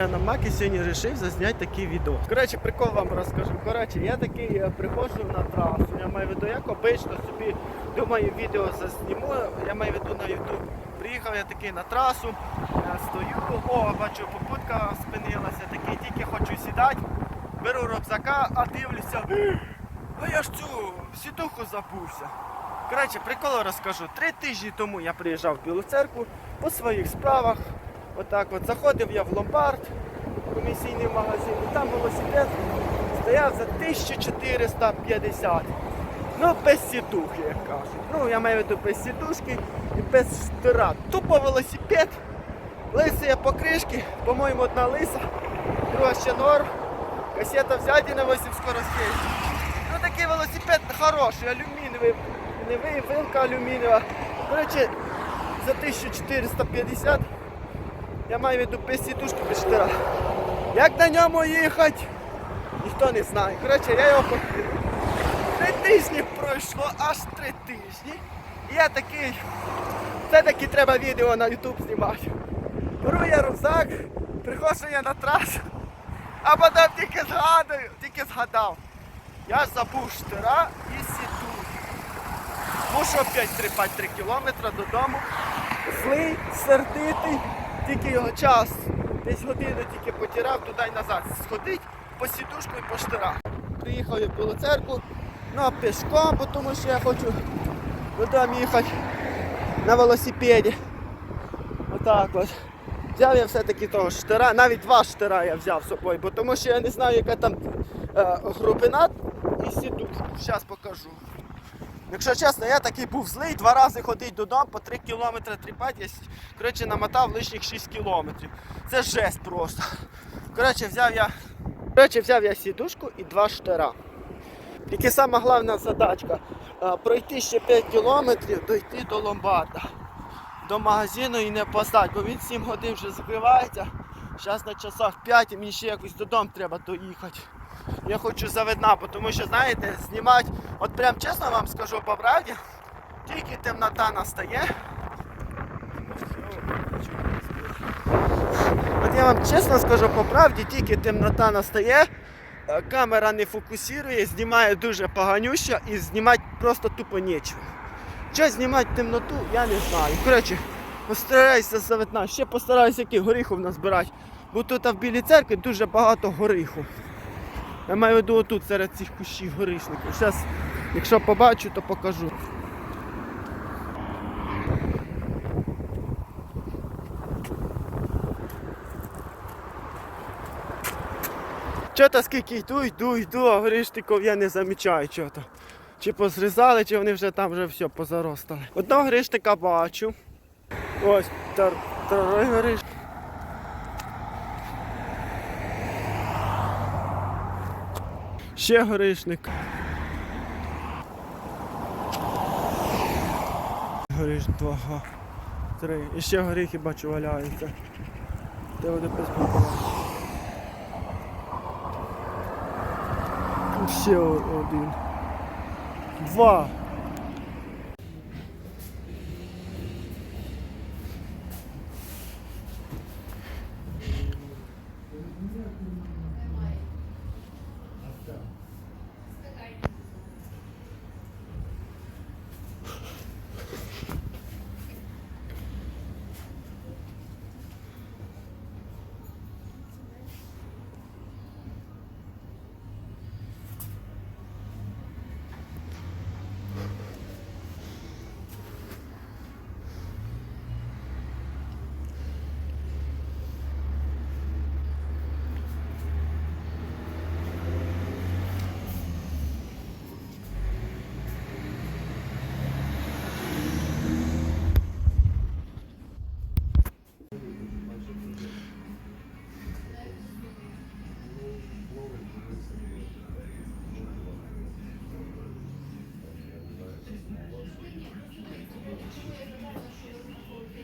Я на Макі сьогодні вирішив зазняти такий відео. Коротше, прикол вам розкажу. Коротше, я такий е, приходжу на трасу. Я маю в виду, як обично собі думаю, відео засніму. Я маю в виду на YouTube. Приїхав я такий на трасу, я стою, о, бачу, попутка спинилася, такий тільки хочу сідати, беру рюкзака, а дивлюся. А я ж цю сідуху забувся. Коротше, прикол розкажу. Три тижні тому я приїжджав в Білу церкву по своїх справах. Отак от заходив я в ломбард, комісійний магазин, і там велосипед стояв за 1450. Ну, без сідухи, як кажуть. Ну, я маю виду без сідушки і без штира. Тупо велосипед, лисі покришки, по-моєму, одна лиса, друга ще норм. Касета взяти на 8 скоростей. Ну такий велосипед хороший, алюмінієвий, вилка алюмінієва. Коротше, за 1450 я маю в виду без сідушки, без штира. Як на ньому їхати, ніхто не знає. Коротше, я його покрив. Три тижні пройшло, аж три тижні. І я такий, все-таки треба відео на YouTube знімати. Беру я рюкзак, приходжу я на трасу, а потім тільки згадую, тільки згадав. Я забув штира і сідушку. Мушу опять тріпати 3 кілометри додому. Злий, сердитий, тільки його час. Десь годину тільки потирав туди й назад. Сходить по сідушку і по штирах. Приїхав я в Білу церкву, ну пішком, бо тому що я хочу додому їхати на велосипеді. Отак от. Взяв я все-таки того штира, навіть два штира я взяв з собою, бо тому що я не знаю, яка там е, глибина і сідушку. Зараз покажу. Якщо чесно, я такий був злий, два рази ходить додому, по 3 кілометри тріпати, я коротше, намотав лишніх 6 кілометрів. Це жесть просто. Коротше, взяв я, коротше, взяв я сідушку і два штира. Тільки сама головна задачка е, пройти ще 5 кілометрів, дойти до ломбарда, до магазину і не постати, бо він 7 годин вже закривається. Зараз на часах 5 і мені ще якось додому треба доїхати. Я хочу завидна, тому що, знаєте, знімати, от прям чесно вам скажу по правді, тільки темнота настає. От я вам чесно скажу по правді, тільки темнота настає, е, камера не фокусує, знімає дуже поганюще і знімати просто тупо нічого. Що знімати темноту, я не знаю. Коротше, постараюся завидна, ще постараюся яких горіхів назбирати. Бо тут в Білій церкві дуже багато горіху. Я маю виду отут серед цих кущів горішників. Зараз, якщо побачу, то покажу. Чого-то скільки йду, йду, йду, а гришників я не замічаю чого-то. Чи позрізали, чи вони вже там вже все позаростали. Одного гришника бачу. Ось, второй гриш. Ще горишник. Горіш два, три. І ще горіхи бачу валяються. Де вони поспілкувалися. Ще один. Два.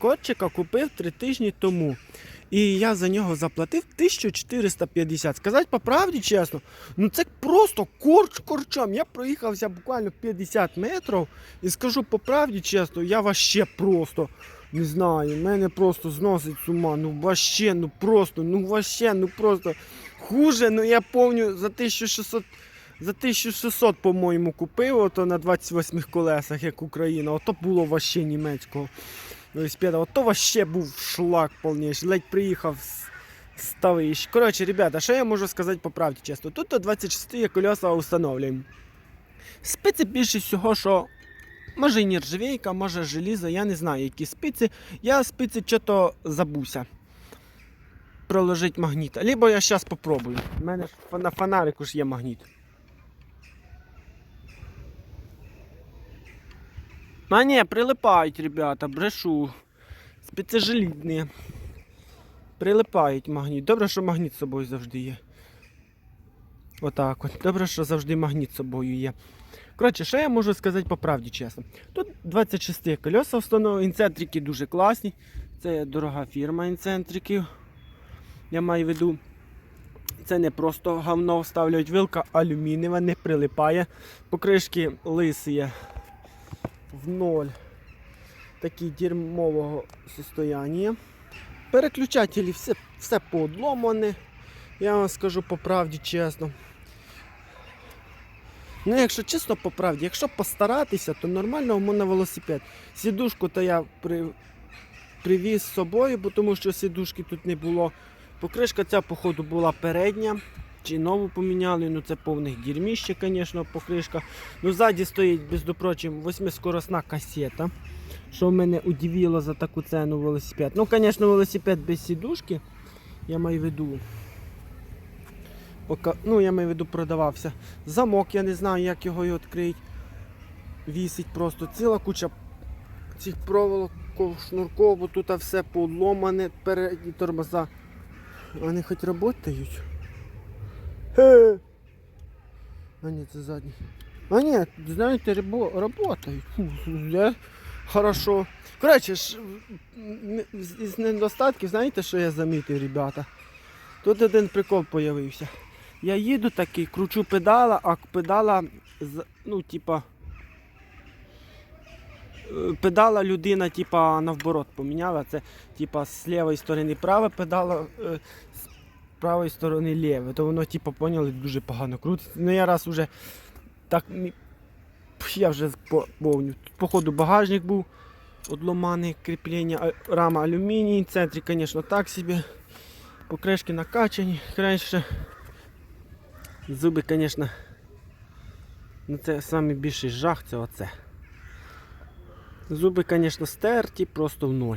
Котчика купив три тижні тому. І я за нього заплатив 1450. Сказати по правді чесно, ну це просто корч корчом. Я проїхався буквально 50 метрів і скажу по правді чесно, я вообще просто Не знаю, мене просто зносить з ума. Ну вообще, ну просто, ну вообще, ну просто хуже. Ну я помню за 1600, за 1600, по-моєму, купив ото на 28 колесах, як Україна. Ото було вообще німецького велосипеда. Ото вообще був шлак повніший. Ледь приїхав з ставищ. Коротше, ребята, що я можу сказати по правді чесно? Тут 26 колеса встановлюємо. Спиці більше всього, що може і нержавейка, може желізо, я не знаю, які спиці. Я спиці чого забувся. Проложить магніт. Либо я зараз попробую. У мене на фонарику ж є магніт. А ні, прилипають, ребята, брешу. Спиці желізні. Прилипають магніт. Добре, що магніт з собою завжди є. Отак от. Добре, що завжди магніт з собою є. Коротше, що я можу сказати по правді чесно. Тут 26 колеса встановлені, інцентрики дуже класні. Це дорога фірма інцентриків. Я маю в виду. Це не просто говно вставляють вилка алюмінієва, не прилипає. Покришки лисі в ноль. Такі дерьмового состояння. Переключателі все, все поодломане. Я вам скажу по правді чесно. Ну, якщо чесно по правді, якщо постаратися, то нормально можна велосипед. Сідушку то я при, привіз з собою, бо тому що сідушки тут не було. Покришка ця, походу, була передня. Чи нову поміняли, ну це повних дірміще, звісно, покришка. Ну, ззаді стоїть, без допрочим, восьмискоросна касета. Що мене удивило за таку ціну велосипед. Ну, звісно, велосипед без сідушки. Я маю виду. Пока, ну, я маю виду, продавався. Замок, я не знаю, як його і відкрити. Вісить просто ціла куча цих проволок, шнурков, тут все подломане, передні тормоза. Вони хоч працюють. Хе. А ні, це задній. А ні, знаєте, рибо. Фу, де? Хорошо. Коротше, ж, з- недостатків, знаєте, що я замітив, ребята? Тут один прикол появився. Я їду такий, кручу педала, а педала, ну, типа. е, Педала людина, типа, навборот поміняла. Це типа з лівої сторони права педала, е, з правої сторони ліве. То воно, типа, поняли, дуже погано крутиться. Ну я раз уже так. Я вже повню. Походу, багажник був одломаний, кріплення, рама алюміній, центрі, звісно, так собі. Покришки накачані. Краще. Зуби, звісно, ну це найбільший жах це оце. Зуби, звісно, стерті, просто в ноль.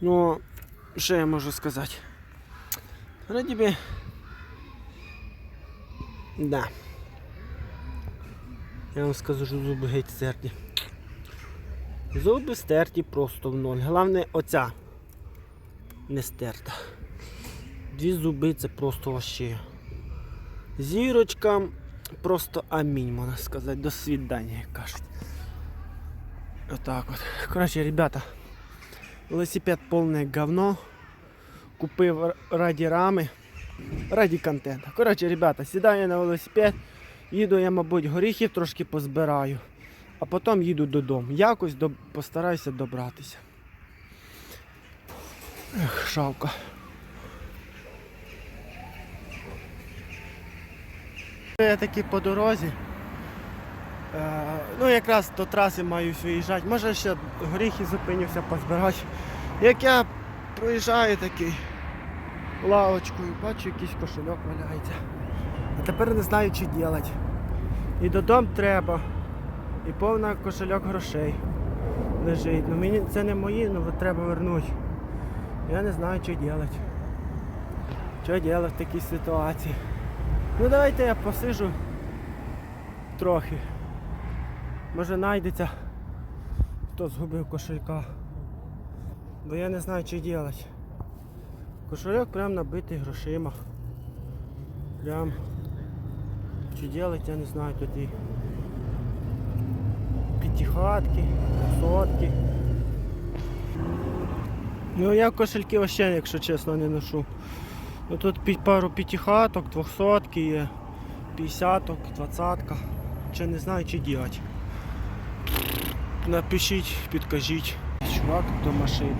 Ну, що я можу сказати? Раді би. Да. Я вам скажу, що зуби геть стерті. Зуби стерті просто в ноль. Головне оця не стерта. Дві зуби це просто вообще. Зірочка просто амінь, можна сказати. До свідання, як кажуть. Отак от. Коротше, ребята, велосипед повне говно. Купив раді рами, раді контенту. Коротше, ребята, сідаю на велосипед, їду я, мабуть, горіхів трошки позбираю, а потім їду додому. Якось до... постараюся добратися. Ех, жалко. Я таки по дорозі. Е, ну, якраз до траси маю виїжджати. Може ще горіхи зупинюся позбирати. Як я проїжджаю такий лавочкою, бачу якийсь кошельок валяється. А тепер не знаю, що робити. І додому треба. І повна кошельок грошей лежить. Ну мені це не мої, ну треба вернути. Я не знаю, що робити. Що робити в такій ситуації. Ну давайте я посижу трохи. Може знайдеться, хто згубив кошелька. Бо я не знаю, що робити. Кошельок прям набитий грошима. Прям що робити, я не знаю тут і п'ятихатки, сотки. Ну я кошельки вообще, якщо чесно, не ношу. Ну тут пару п'ятихаток, двохсотки є, п'ятдесяток, двадцятка. Ще не знаю, чи діяти. Напишіть, підкажіть. Чувак до машини.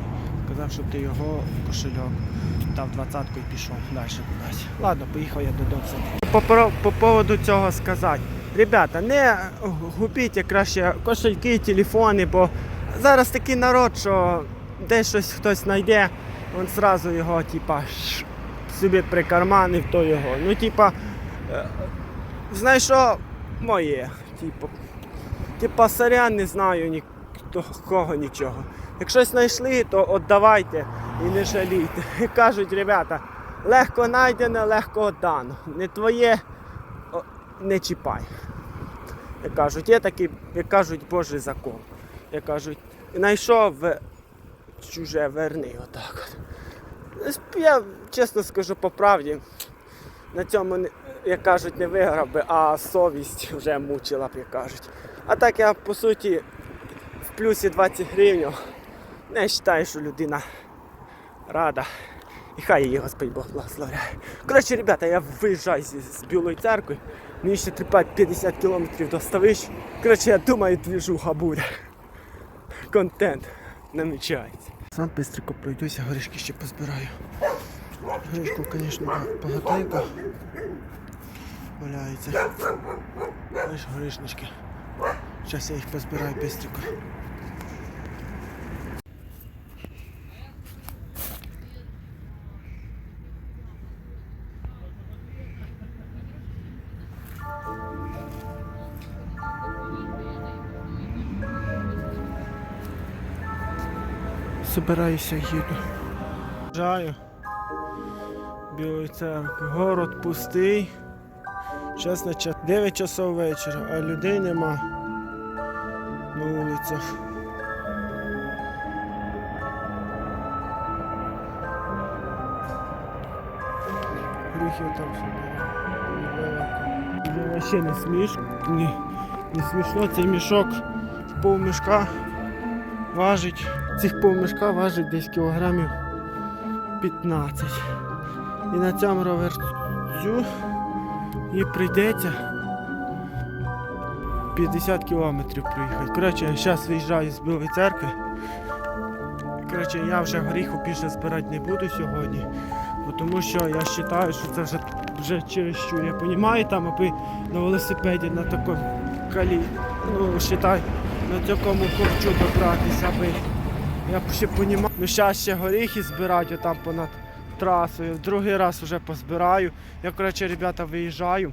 Сказав, щоб ти його кошельок дав двадцятку і пішов далі кудись. Ладно, поїхав я додому. По, по, по поводу цього сказати. Ребята, не губіть краще кошельки, телефони, бо зараз такий народ, що десь щось хтось знайде, він зразу його, типа, собі прикарманив, то його. Ну, типа, е, знайшов моє. Типа, типа, сорян, не знаю ні кого нічого. Якщо знайшли, то віддавайте і не жалійте. Кажуть, ребята, легко знайдено, легко віддано. Не твоє, не чіпай. Як кажуть, є такий, як кажуть, Божий закон. Як кажуть, знайшов чуже верни отак. от. Я чесно скажу по правді, на цьому, як кажуть, не виграв би, а совість вже мучила б, як кажуть. А так я по суті плюсі 20 гривень. Не вважаю, що людина рада. І хай її Господь Бог благословляє. Коротше, ребята, я виїжджаю з, Білої церкви. Мені ще треба 50 кілометрів до ставищ. Коротше, я думаю, двіжуха буде. Контент намічається. Сам пистренько пройдуся, горішки ще позбираю. Горішку, звісно, багатенько валяється. Горішнички. Зараз я їх позбираю пистренько. Собираюся, їду. Жаю. Білої церкви. Город пустий. Зараз на час 9 часов вечора, а людей нема на вулицях. Гріхи там собі. Вообще не смішно. Ні, не смішно. Цей мішок пов мішка важить. Цих пов мішка важить десь кілограмів 15. І на цьому роверцю і прийдеться 50 кілометрів проїхати. Коротше, я зараз виїжджаю з Білої церкви. Коротше, я вже горіху більше збирати не буду сьогодні. Тому що я вважаю, що це вже, вже чересчур. Я розумію, там аби на велосипеді на такому калі, ну, считай, на такому корчу добратися, аби я ще розумію. Ну, зараз ще горіхи збирати там понад трасою. Другий раз вже позбираю. Я, коротше, ребята, виїжджаю.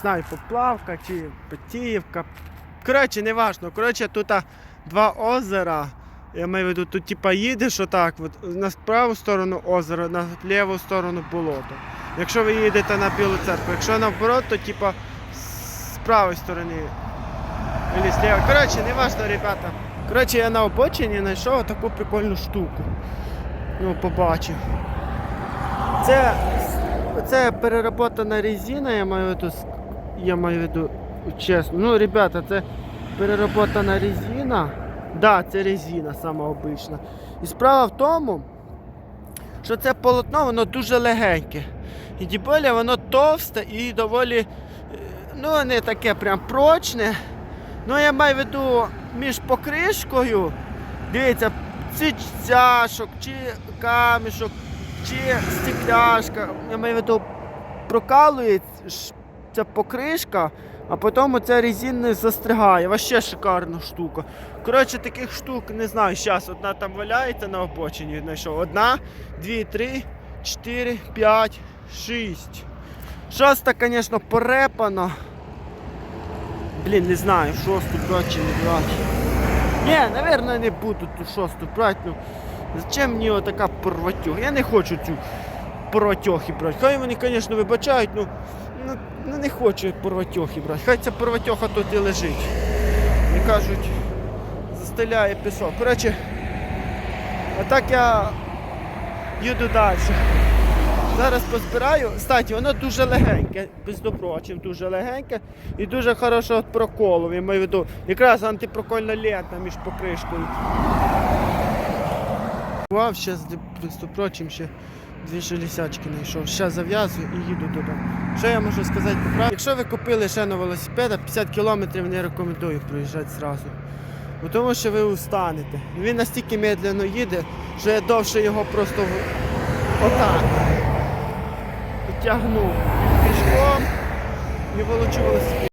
Знаю, поплавка чи Петіївка. Коротше, не важно. Коротше, тут два озера Я маю в виду, тут типа їдеш отак, от, на праву сторону озеро, на ліву сторону болото. Якщо ви їдете на Білу церкву, якщо навпорот, то типа з правої сторони. Или слева. Коротше, не важно, ребята. Коротше, я на обочині знайшов таку прикольну штуку. Ну, побачив. Це, це переработана резина, я маю виду, с- я маю в виду, чесно. Ну, ребята, це переработана резина. Да, це резина сама обична. І справа в тому, що це полотно, воно дуже легеньке. І діболя воно товсте і доволі, е, ну, не таке прям прочне. Ну, я маю в виду між покришкою, дивіться, чи цяшок, чи камішок, чи стекляшка. Я маю в виду, прокалується ця покришка, а потім оця резина застрягає. Вообще шикарна штука. Коротше, таких штук не знаю. Зараз одна там валяється на обочині. Знайшов. Одна, дві, три, чотири, п'ять, шість. Шоста, звісно, порепана. Блін, не знаю, шосту брати чи не брати. Ні, напевно, не буду ту шосту брати. Ну, зачем мені отака порватьох? Я не хочу цю порватьохи брати. Хай вони, звісно, вибачають, ну, ну, ну не хочу порватьохи брати. Хай ця порватьоха тут і лежить. Мені кажуть, застеляє пісок. Коротше, а так я їду далі. Зараз позбираю. Кстати, воно дуже легеньке, без доброчів, дуже легеньке і дуже хорошо от проколов. Я маю виду, якраз антипрокольна лента між покришкою. Бував, зараз, між прочим, ще дві железячки знайшов. Зараз зав'язую і їду додому. Що я можу сказати по? Якщо ви купили ще на велосипеда, 50 кілометрів не рекомендую проїжджати зразу. Бо Тому що ви устанете. Він настільки медленно їде, що я довше його просто отак тягнув пішком і волочу велосипед.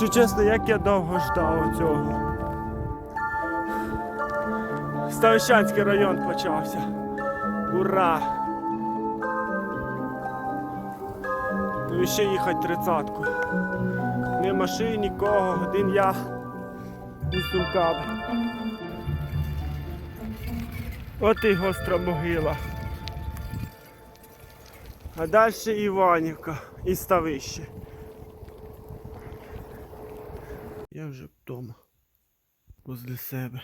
Якщо чесно, як я довго ждав цього. Ставищанський район почався. Ура! Ну і ще їхати тридцятку. Не машин, нікого, один я і сумками. От і гостра могила. А далі Іванівка і ставище. Я вже вдома возле себе.